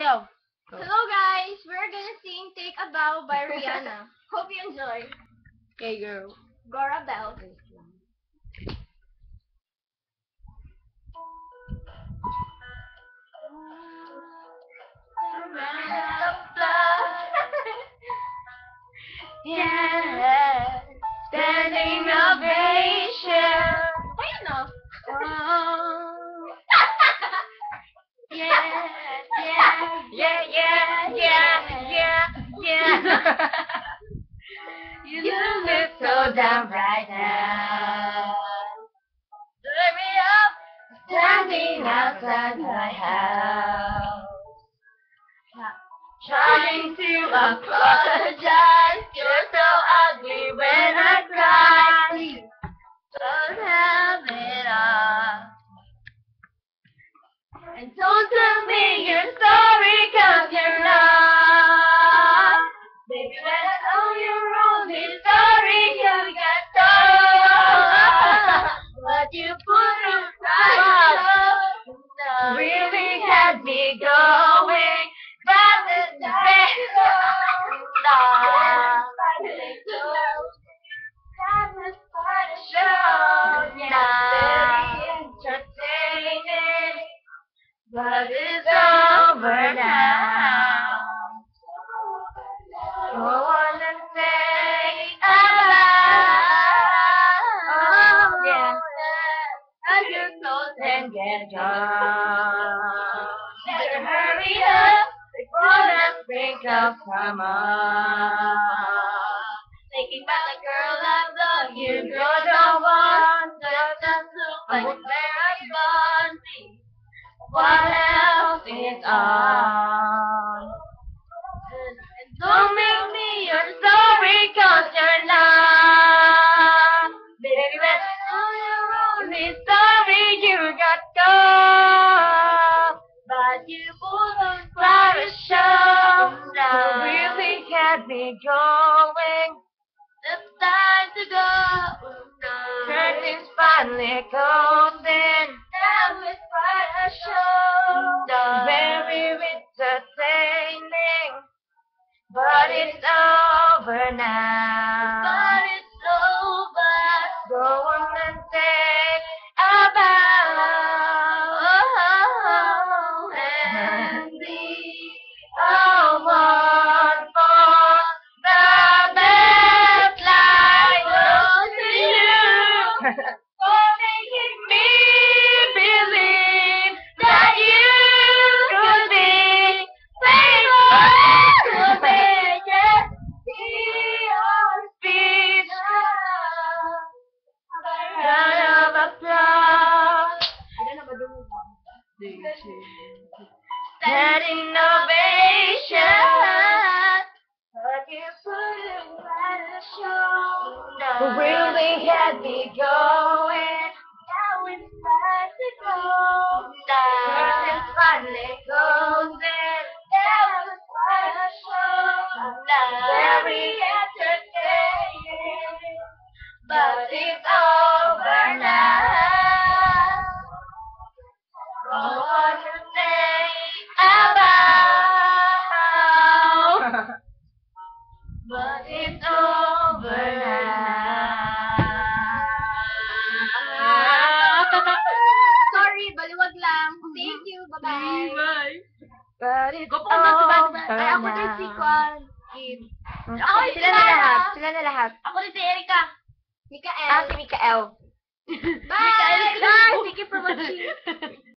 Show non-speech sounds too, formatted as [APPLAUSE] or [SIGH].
Yo. Hello guys, we're gonna sing Take a Bow by Rihanna. [LAUGHS] Hope you enjoy. Okay, girl. Gora Bell. So right now. Me up, standing outside my house. Trying to apologize, you're so ugly when I cry. Please, don't have it all. And don't tell me you're sorry But it's over now. Go on and say about. Oh, yeah. Hug your clothes and get gone. Better hurry up before the spring comes from. Thinking about the girl I love you, girl, don't want. Doesn't look like Sarah Bonzi. What else is on? And don't make me you're sorry cause you're not. Baby, I know you're only sorry you got caught. But you wouldn't fly a show. You really had me going. It's time to go. Over now. Applause. Standing ovation. But you put it. Really had me going. Now it's time to go. Curtains finally. Now it's quite a show. Very But it's over now. Sorry, baliwag lang. Thank you, bye-bye. But it's Go po sa over banda. Ay, ako din si. Kwan. Ako sila na lahat. Sila na lahat. Ako din si Erika. Mikael. Ah, si Mikael. [LAUGHS] Bye! Bye! Thank you for watching. [LAUGHS]